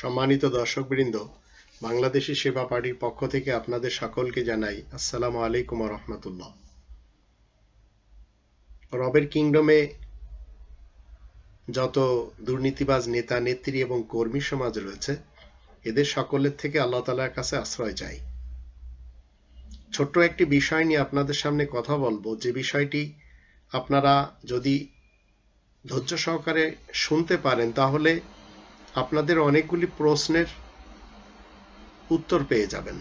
সম্মানিত দর্শকবৃন্দ, বাংলাদেশি সেবা পার্টির পক্ষ থেকে আপনাদের সকলকে জানাই আসসালামু আলাইকুম রহমতুল্লাহ। রবের কিংডমে যত দুর্নীতিবাজ নেতা, নেত্রী এবং কর্মী সমাজ রয়েছে, এদের সকলের থেকে আল্লাহ তালার কাছে আশ্রয় চাই। ছোট্ট একটি বিষয় নিয়ে আপনাদের সামনে কথা বলব, যে বিষয়টি আপনারা যদি ধৈর্য সহকারে শুনতে পারেন, তাহলে আপনাদের অনেকগুলি প্রশ্নের উত্তর পেয়ে যাবেন।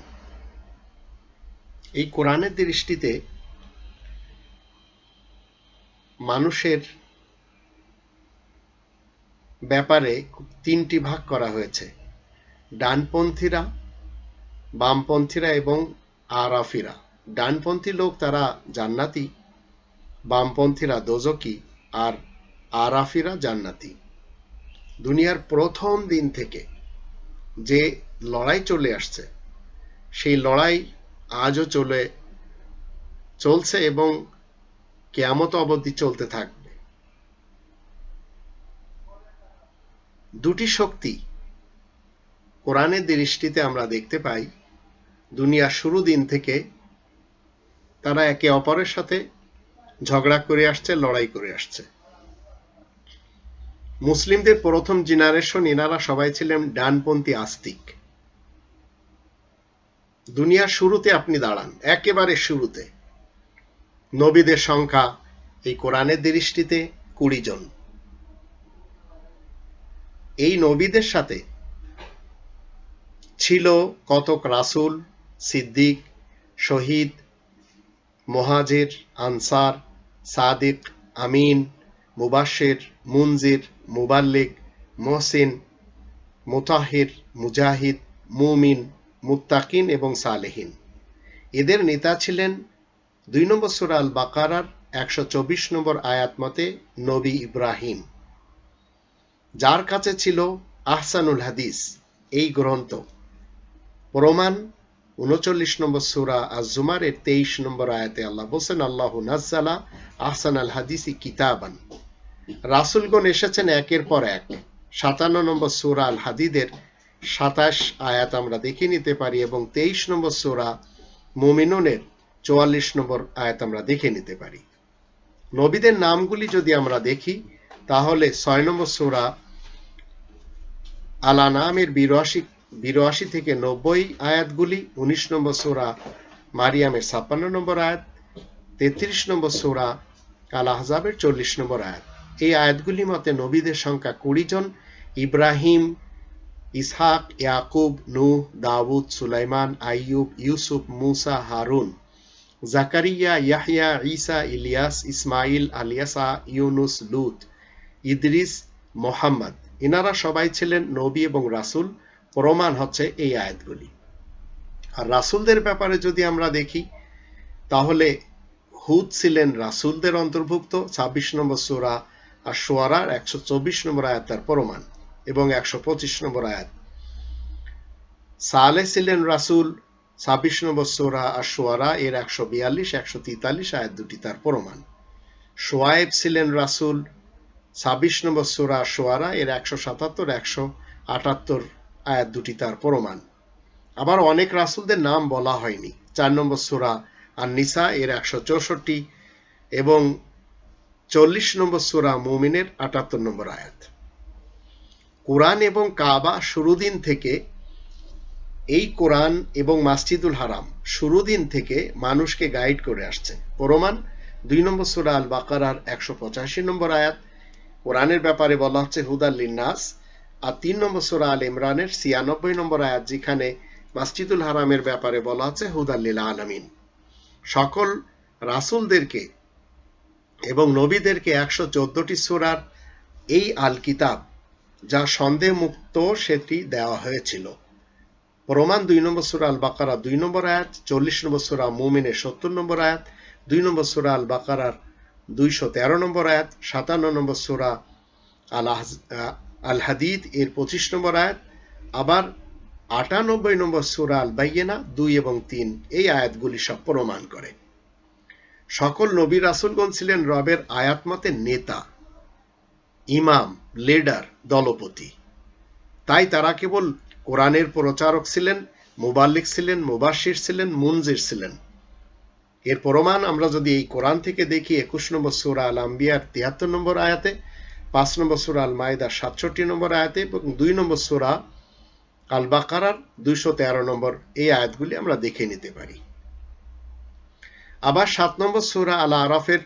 এই কোরআনের দৃষ্টিতে মানুষের ব্যাপারে তিনটি ভাগ করা হয়েছে। ডানপন্থীরা, বামপন্থীরা এবং আরাফিরা। ডানপন্থী লোক তারা জান্নাতি, বামপন্থীরা দোজকি আর আরাফিরা জান্নাতি। দুনিয়ার প্রথম দিন থেকে যে লড়াই চলে আসছে, সেই লড়াই আজও চলে, চলছে এবং কেয়ামত অবধি চলতে থাকবে। দুটি শক্তি কোরআনের দৃষ্টিতে আমরা দেখতে পাই, দুনিয়ার শুরু দিন থেকে তারা একে অপরের সাথে ঝগড়া করে আসছে, লড়াই করে আসছে। মুসলিমদের প্রথম জেনারেশন এনারা সবাই ছিলেন ডানপন্থী আস্তিক। দুনিয়ার শুরুতে আপনি দাঁড়ান, একেবারে শুরুতে। নবীদের সংখ্যা এই কোরআনের দৃষ্টিতে কুড়ি জন। এই নবীদের সাথে ছিল কতক রাসুল, সিদ্দিক, শহীদ, মহাজের, আনসার, সাদিক, আমিন, মুবাশের, মুনজির মুবাল্লিক, মহসিন, মুতাহির, মুজাহিদ, মুমিন, মুত্তাকিন এবং সালেহিন। এদের নেতা ছিলেন দুই নম্বর সুরা আল বাকারার একশো চব্বিশ নম্বর আয়াত মতে নবী ইব্রাহিম। যার কাছে ছিল আহসানুল হাদিস, এই গ্রন্থ। প্রমাণ উনচল্লিশ নম্বর সুরা আজুমার এর তেইশ নম্বর আয়াতে আল্লাহ বলছেন, আল্লাহ নাজ্জালা আহসান আল হাদিসি কিতাবান। রাসুলগণ এসেছেন একের পর এক। সাতান্ন নম্বর সুরা আল হাদিদের সাতাশ আয়াত আমরা দেখে নিতে পারি এবং তেইশ নম্বর সুরা মুমিনুনের চুয়াল্লিশ নম্বর আয়াত আমরা দেখে নিতে পারি। নবীদের নামগুলি যদি আমরা দেখি, তাহলে ছয় নম্বর সুরা আলা নামের বিরাশি বিরাশি থেকে নব্বই আয়াতগুলি, উনিশ নম্বর সুরা মারিয়ামের ছাপ্পান্ন নম্বর আয়াত, তেত্রিশ নম্বর সুরা আল আহজাবের চল্লিশ নম্বর আয়াত। এই আয়াতগুলি মতে নবীদের সংখ্যা কুড়ি জন, ইব্রাহিম, ইসহাক, ইয়াকুব, নূহ, দাউদ, সুলাইমান, আইয়ুব, ইউসুফ, মুসা, হারুন, জাকারিয়া ইয়াহিয়া ঈসা, ইলিয়াস ইসমাইল আলিয়াসা, ইউনুস, লুত, ইদ্রিস, মোহাম্মদ। এনারা সবাই ছিলেন নবী এবং রাসুল। প্রমাণ হচ্ছে এই আয়াতগুলি। আর রাসুলদের ব্যাপারে যদি আমরা দেখি, তাহলে হুদ ছিলেন রাসুলদের অন্তর্ভুক্ত। ছাব্বিশ নম্বর সোরা আর সোয়ারার একশো চব্বিশ নম্বর আয়াত তার প্রমাণ এবং একশো পঁচিশ নম্বর আয়াত। সালে ছিলেন রাসুল, ছাব্বিশ নম্বর সোরা আর সোয়ারা এর একশো বিয়াল্লিশ, একশো তেতাল্লিশ আয়াত দুটি তার প্রমাণ। সোয়াইব ছিলেন রাসুল, ছাব্বিশ নম্বর সোরা সোয়ারা এর একশো সাতাত্তর, একশো আটাত্তর আয়াত দুটি তার প্রমাণ। আবার অনেক রাসুলদের নাম বলা হয়নি। চার নম্বর সোরা আর নিসা এর একশো চৌষট্টি এবং চল্লিশ নম্বর সুরা মুমিনের আটাত্তর নম্বর আয়াত। কোরআন এবং কাবা শুরু দিন থেকে এই কোরআন এবং মাসজিদুল হারাম শুরু দিন থেকে মানুষকে গাইড করে আসছে। প্রমাণ, দুই নম্বর সুরা আল বাকারার একশো পঁচাশি নম্বর আয়াত। কোরআনের ব্যাপারে বলা হচ্ছে, হুদাল লিন্নাস। আর তিন নম্বর সুরা আল ইমরানের ছিয়ানব্বই নম্বর আয়াত, যেখানে মাসজিদুল হারামের ব্যাপারে বলা হচ্ছে হুদাল্লিল আলমিন সকল রাসুলদেরকে এবং নবীদেরকে একশো চোদ্দটি সুরার এই আল কিতাব যা সন্দেহ মুক্ত সেটি দেওয়া হয়েছিল। প্রমাণ দুই নম্বর সুরা আল বাকারা দুই নম্বর আয়াত, চল্লিশ নম্বর সুরা মুমিনের সত্তর নম্বর আয়াত, দুই নম্বর সুরা আল বাকারার দুইশো তেরো নম্বর আয়াত, সাতান্ন নম্বর সুরা আল আল হাদিদ এর পঁচিশ নম্বর আয়াত, আবার আটানব্বই নম্বর সুরা আল বাইয়েনা দুই এবং তিন। এই আয়াতগুলি সব প্রমাণ করে। সকল নবী রাসুলগণ ছিলেন রবের আয়াত মতে নেতা, ইমাম, লিডার, দলপতি। তাই তারা কেবল কোরআনের প্রচারক ছিলেন, মুবাল্লিক ছিলেন মুবাসির ছিলেন, মুনজির ছিলেন। এর প্রমাণ আমরা যদি এই কোরআন থেকে দেখি, একুশ নম্বর সুরা আল আম্বিয়ার তিয়াত্তর নম্বর আয়াতে, পাঁচ নম্বর সুরা আল মাইদার সাতষট্টি নম্বর আয়াতে এবং দুই নম্বর সুরা আল বাকারার দুইশো তেরো নম্বর এই আয়াতগুলি আমরা দেখে নিতে পারি। আবার সাত নম্বর সুরা আল আরফের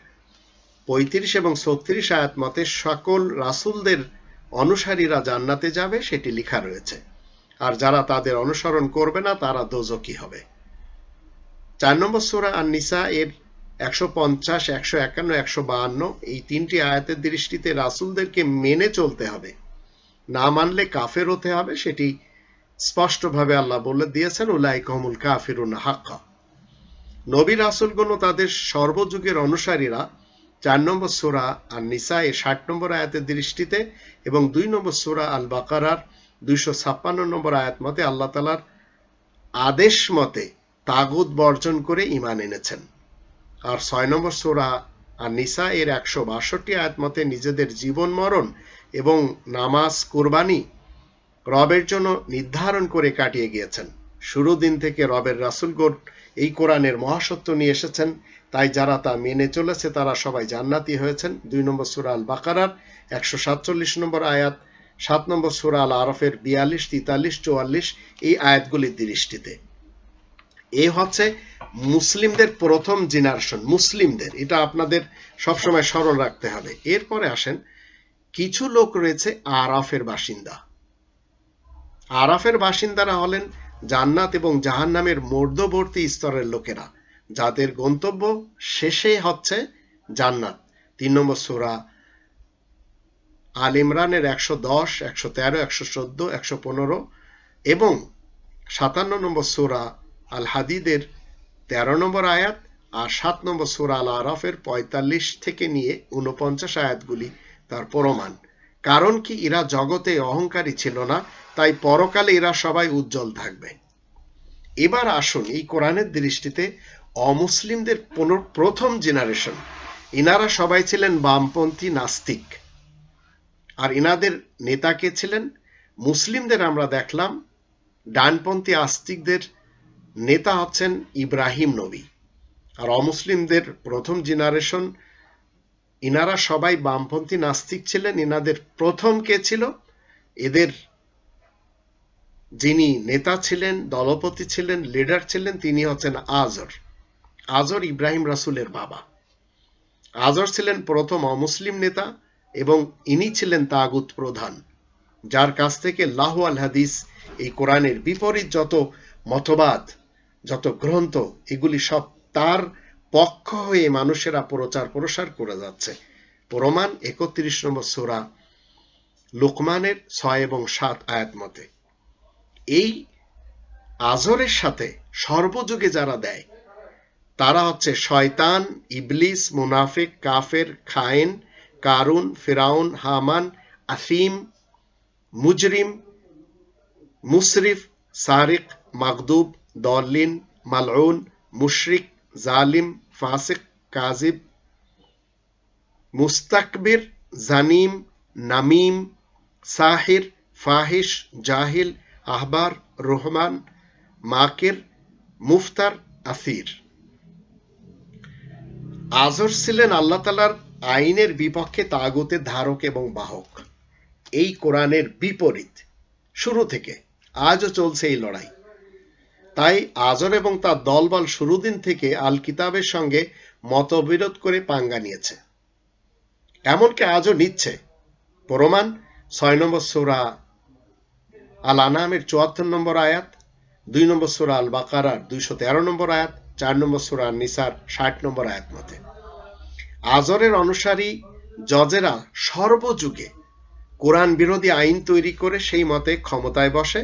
পঁয়ত্রিশ এবং ছত্রিশ আয়াত মতে সকল রাসুলদের অনুসারীরা জান্নাতে যাবে, সেটি লেখা রয়েছে। আর যারা তাদের অনুসরণ করবে না, তারা দোজকি হবে। চার নম্বর সুরা আর নিসা এর একশো পঞ্চাশ, একশো একান্ন, একশো বাহান্ন, এই তিনটি আয়াতের দৃষ্টিতে রাসুলদেরকে মেনে চলতে হবে। না মানলে কাফের হতে হবে, সেটি স্পষ্টভাবে আল্লাহ বলে দিয়েছেন উলাই কহমুল কাফিরুন হাক্কা। নবী রাসুলগণ তাদের সর্বযুগের অনুসারীরা চার নম্বর সোরা আর নিসা এ ষাট নম্বর আয়াতের দৃষ্টিতে এবং দুই নম্বর সোরা আল বাকারার দুইশো ছাপ্পান্ন নম্বর আয়াত মতে আল্লাহ তালার আদেশ মতে তাগুদ বর্জন করে ইমান এনেছেন। আর ছয় নম্বর সোরা আর নিসা এর একশো বাষট্টি আয়াত মতে নিজেদের জীবন মরণ এবং নামাজ কোরবানি রবের জন্য নির্ধারণ করে কাটিয়ে গিয়েছেন। শুরু দিন থেকে রবের রাসুলগণ এই কোরআনের মহাসত্য নিয়ে এসেছেন। তাই যারা তা মেনে চলেছে, তারা সবাই জান্নাতি হয়েছেন। দুই নম্বর সুরা আল বাকারার একশো সাতচল্লিশ নম্বর আয়াত, সাত নম্বর সুরা আল আরফের বিয়াল্লিশ, তেতাল্লিশ, চুয়াল্লিশ, এই আয়াতগুলির দৃষ্টিতে। এ হচ্ছে মুসলিমদের প্রথম জেনারেশন, মুসলিমদের। এটা আপনাদের সবসময় স্মরণ রাখতে হবে। এরপরে আসেন, কিছু লোক রয়েছে আরাফের বাসিন্দা। আরাফের বাসিন্দারা হলেন জান্নাত এবং জাহান্নামের মধ্যবর্তী স্তরের লোকেরা, যাদের গন্তব্য শেষে হচ্ছে জান্নাত। তিন নম্বর সুরা আল ইমরানের একশো দশ, একশো তেরো, একশো চোদ্দ, একশো পনেরো এবং সাতান্ন নম্বর সুরা আল হাদিদের তেরো নম্বর আয়াত আর সাত নম্বর সুরা আল আরফের পঁয়তাল্লিশ থেকে নিয়ে উনপঞ্চাশ আয়াতগুলি তার প্রমাণ। কারণ কি, এরা জগতে অহংকারী ছিল না তাই পরকালে এরা সবাই উজ্জ্বল থাকবে। এবার আসুন এই কোরআনের দৃষ্টিতে অমুসলিমদের প্রথম জেনারেশন এনারা সবাই ছিলেন বামপন্থী নাস্তিক। আর এনাদের নেতা কে ছিলেন? মুসলিমদের আমরা দেখলাম, ডানপন্থী আস্তিকদের নেতা হচ্ছেন ইব্রাহিম নবী। আর অমুসলিমদের প্রথম জেনারেশন ইনারা সবাই বামপন্থী নাস্তিক ছিলেন ইনাদের প্রথম কে ছিল? এদের যিনি নেতা ছিলেন, দলপতি ছিলেন লিডার ছিলেন, তিনি হচ্ছেন আজর। আজর ইব্রাহিম রাসুলের বাবা। আজর ছিলেন প্রথম অমুসলিম নেতা এবং ইনি ছিলেন তাগুত প্রধান, যার কাছ থেকে লাহু আল হাদিস, এই কোরআনের বিপরীত যত মতবাদ, যত গ্রন্থ, এগুলি সব তার পক্ষ হয়ে মানুষেরা প্রচার প্রসার করে যাচ্ছে। প্রমাণ একত্রিশ নম্বর সোরা লোকমানের ছয় এবং সাত আয়াত মতে। এই আজরের সাথে সর্বযুগে যারা দেয়, তারা হচ্ছে শয়তান, ইবলিস, মুনাফিক, কাফের, খায়েন, কারুন, ফিরাউন, হামান আফিম মুজরিম, মুসরিফ, সারিক মাকদুব দলিন, মালউন, মুশরিক, জালিম, ফাসিক কাজিব মুস্তাকবির, জানিম, নামিম, সাহির, ফাহিশ, জাহিল আহবার, রহমান, মাকের, মুফতার, আসির। আজর ছিলেন আল্লাহ তালার আইনের বিপক্ষে তাগুতের ধারক এবং বাহক। এই কোরআনের বিপরীত। শুরু থেকে। আজও চলছে এই লড়াই। তাই আজর এবং তার দলবল শুরুদিন থেকে আল কিতাবের সঙ্গে মতবিরোধ করে পাঙ্গা নিয়েছে। এমনকি আজও নিচ্ছে। প্রমাণ, ছয় নম্বর সোরা আল আনামের চুয়াত্তর নম্বর আয়াত, দুই নম্বর সোরা আল বাকারার দুইশো তেরো নম্বর আয়াত, চার নম্বর সোরা নিসার ষাট নম্বর আয়াত মতে। আজরের অনুসারী জজেরা সর্বযুগে কোরআন বিরোধী আইন তৈরি করে সেই মতে ক্ষমতায় বসে।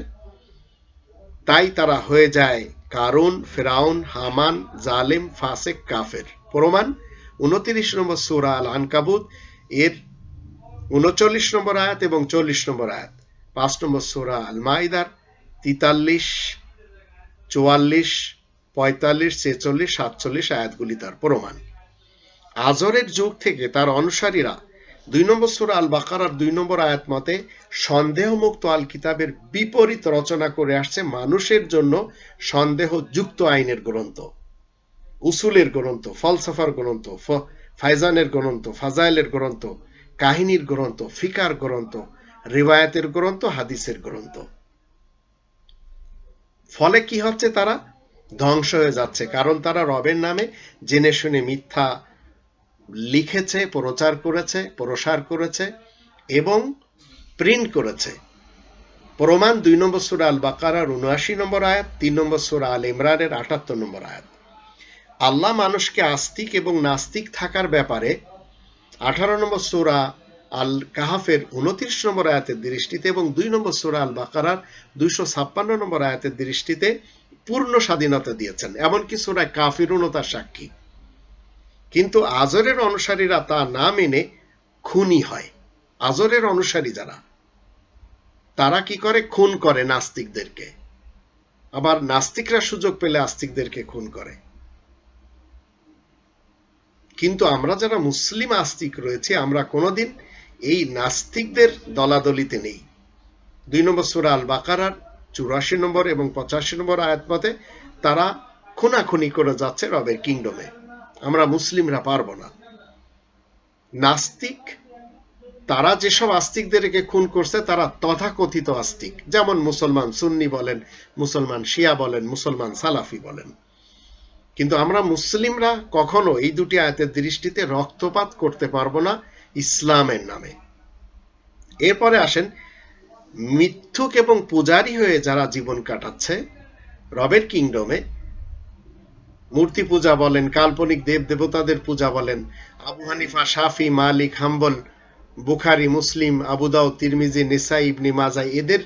তাই তারা হয়ে যায় কারুন, ফেরাউন, হামান, জালেম, ফাসেক, কাফের। প্রমাণ, উনত্রিশ নম্বর সুরা আল আনকাবুত এর উনচল্লিশ নম্বর আয়াত এবং চল্লিশ নম্বর আয়াত। পাঁচ নম্বর সুরা আল মাইদার তিতাল্লিশ, চুয়াল্লিশ, পঁয়তাল্লিশ, ছেচল্লিশ, সাতচল্লিশ আয়াতগুলি তার প্রমাণ। আজরের যুগ থেকে তার অনুসারীরা দুই নম্বর সুরা আল বাকারার দুই নম্বর আয়াত মতে সন্দেহমুক্ত আল কিতাবের বিপরীত রচনা করে আসছে মানুষের জন্য সন্দেহ যুক্ত আইনের গ্রন্থ। উসুলের গ্রন্থ, ফলসফার গ্রন্থ ফাইজানের গ্রন্থ, ফাজাইলের গ্রন্থ, কাহিনীর গ্রন্থ, ফিকার গ্রন্থ রিবায়াতের গ্রন্থ, হাদিসের গ্রন্থ। ফলে কি হচ্ছে তারা? ধ্বংস হয়ে যাচ্ছে। কারণ তারা রবের নামে জেনে শুনে মিথ্যা লিখেছে, প্রচার করেছে, প্রসার করেছে এবং প্রিন্ট করেছে। প্রমাণ দুই নম্বর সুরা আল বাকারার উনআশি নম্বর আয়াত, তিন নম্বর সুরা আল ইমরানের আটাত্তর নম্বর আয়াত। আল্লাহ মানুষকে আস্তিক এবং নাস্তিক থাকার ব্যাপারে আঠারো নম্বর সুরা আল কাহাফের উনত্রিশ নম্বর আয়াতের দৃষ্টিতে এবং দুই নম্বর সুরা আল বাকারার দুইশো ছাপ্পান্ন নম্বর আয়াতের দৃষ্টিতে পূর্ণ স্বাধীনতা দিয়েছেন, এমনকি সুরায় কাফিরুনও তার সাক্ষী। কিন্তু আজরের অনুসারীরা তা না মেনে খুনি হয়। আজরের অনুসারী যারা, তারা কি করে? খুন করে নাস্তিকদেরকে। আবার নাস্তিকরা সুযোগ পেলে আস্তিকদেরকে খুন করে। কিন্তু আমরা যারা মুসলিম আস্তিক রয়েছে, আমরা কোনোদিন এই নাস্তিকদের দলাদলিতে নেই। দুই নম্বর সুরা আল বাকারার চুরাশি নম্বর এবং পঁচাশি নম্বর আয়াত মতে তারা খুনাখুনি করে যাচ্ছে রবের কিংডমে। আমরা মুসলিমরা পারব না। নাস্তিক, তারা যেসব আস্তিকদেরকে খুন করছে তারা তথাকথিত আস্তিক। যেমন মুসলমান সুন্নি বলেন, মুসলমান শিয়া বলেন, মুসলমান সালাফি বলেন। কিন্তু আমরা মুসলিমরা কখনো এই দুটি আয়াতের দৃষ্টিতে রক্তপাত করতে পারব না। ইসলামের নামে। এরপরে আসেন, মিথ্যুক এবং পূজারী হয়ে যারা জীবন কাটাচ্ছে, রবের কিংডমে। মূর্তি পূজা বলেন, কাল্পনিক দেব দেবতাদের পূজা বলেন, আবু হানিফা, শাফি, মালিক, হাম্বল, বুখারি, মুসলিম আবুদাউ তিরমিজি নিসা ইবনি মাজাই এদের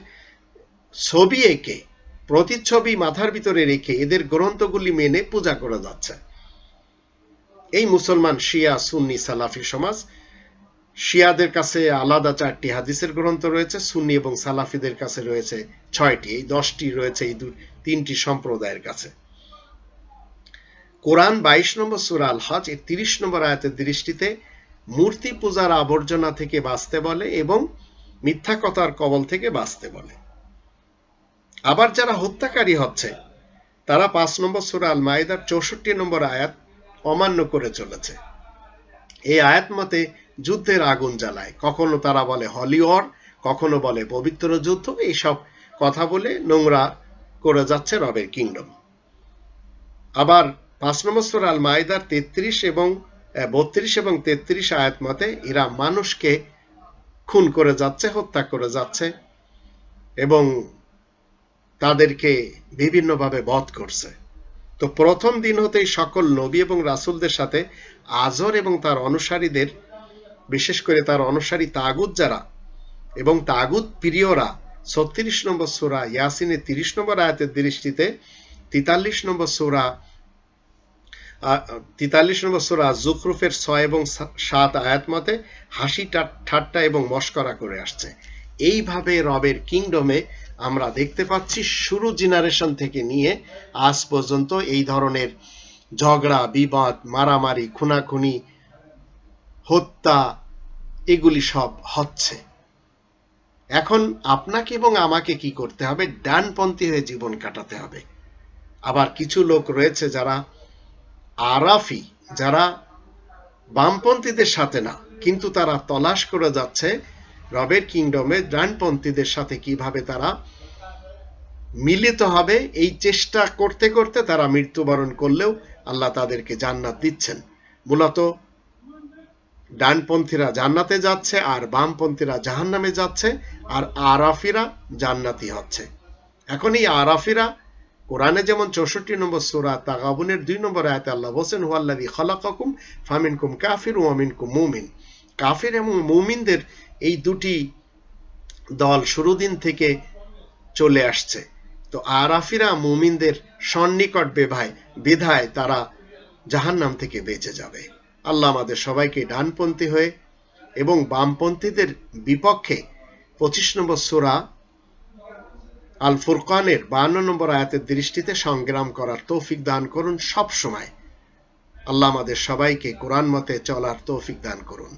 ছবি এঁকে, প্রতিচ্ছবি মাথার ভিতরে রেখে এদের গ্রন্থগুলি মেনে পূজা করা যাচ্ছে। এই মুসলমান শিয়া, সুন্নি, সালাফি সমাজ শিয়াদের কাছে আলাদা চারটি হাদিসের গ্রন্থ রয়েছে, সুন্নি এবং সালাফিদের কাছে রয়েছে ছয়টি। এই দশটি রয়েছে, এই তিনটি সম্প্রদায়ের কাছে। কোরআন বাইশ নম্বর সুরা আল হজ এর তিরিশ নম্বর আয়াতের দৃষ্টিতে মূর্তি পূজার আবর্জনা থেকে বাঁচতে বলে এবং মিথ্যা কথার কবল থেকে বাঁচতে বলে। আবার যারা হত্যাকারী হচ্ছে, তারা পাঁচ নম্বর সুরা আল মাইদার চৌষট্টি নম্বর আয়াত অমান্য করে চলেছে। এই আয়াত মতে যুদ্ধের আগুন জ্বালায়। কখনো তারা বলে হলিওর কখনো বলে পবিত্র যুদ্ধ। এইসব কথা বলে নোংরা করে যাচ্ছে রবের কিংডম। আবার পাঁচ নম্বর সুরা আল মাইদার তেত্রিশ এবং বত্রিশ এবং তেত্রিশ আয়াত মতে এরা মানুষকে খুন করে যাচ্ছে, হত্যা করে যাচ্ছে এবং তাদেরকে বিভিন্নভাবে বধ করছে। তো প্রথম দিন হতেই সকল নবী এবং রাসুলদের সাথে আজর এবং তার অনুসারীদের বিশেষ করে তার অনুসারী তাগুদ যারা এবং তাগুদ প্রিয়রা, ছত্রিশ নম্বর সোরা ইয়াসিনের তিরিশ নম্বর আয়াতের দৃষ্টিতে তিতাল্লিশ নম্বর সোরা তিতাল্লিশ নম্বর সোরা জুখরুফের ছয় এবং সাত আয়াত মতে হাসি ঠাট্টা এবং মস্করা করে আসছে। এইভাবে রবের কিংডমে আমরা দেখতে পাচ্ছি শুরু জেনারেশন থেকে নিয়ে আজ পর্যন্ত এই ধরনের ঝগড়া, বিবাদ, মারামারি, খুনাখুনি হত্যা, এগুলি সব হচ্ছে। এখন আপনাকে এবং আমাকে কি করতে হবে? ডানপন্থী হয়ে জীবন কাটাতে হবে। আবার কিছু লোক রয়েছে যারা আরাফি, যারা বামপন্থীদের সাথে না, কিন্তু তারা তলাশ করে যাচ্ছে রবের কিংডমে ডানপন্থীদের সাথে কীভাবে তারা মিলিত হবে, এই চেষ্টা করতে করতে তারা মৃত্যুবরণ করলেও আল্লাহ তাদেরকে জান্নাত দিচ্ছেন। মূলত ডানপন্থীরা জান্নাতে যাচ্ছে আর বামপন্থীরা জাহান নামে যাচ্ছে আর আরাফিরা জান্নাতি হচ্ছে। এখন এই আরাফিরা কোরআনে যেমন চৌষট্টি নম্বর সুরা তাগাবুনের দুই নম্বর আয়তে আল্লাহ বলছেন হুয়াল্লাদি খালাকাকুম ফামিনকুম কাফির ওয়ামিনকুম মুমিন। কাফির এবং মুমিনদের এই দুটি দল শুরু দিন থেকে চলে আসছে। তো আরাফিরা মুমিনদের সন্নিকট বেভায়, বিধায় তারা জাহান্নাম থেকে বেঁচে যাবে। আল্লাহ আমাদের সবাইকে ডানপন্থী হয়ে এবং বামপন্থীদের বিপক্ষে পঁচিশ নম্বর সোরা আল ফুরকানের বান্ন নম্বর আয়াতের দৃষ্টিতে সংগ্রাম করার তৌফিক দান করুন সব সময় আল্লাহ আমাদের সবাইকে কোরআন মতে চলার তৌফিক দান করুন।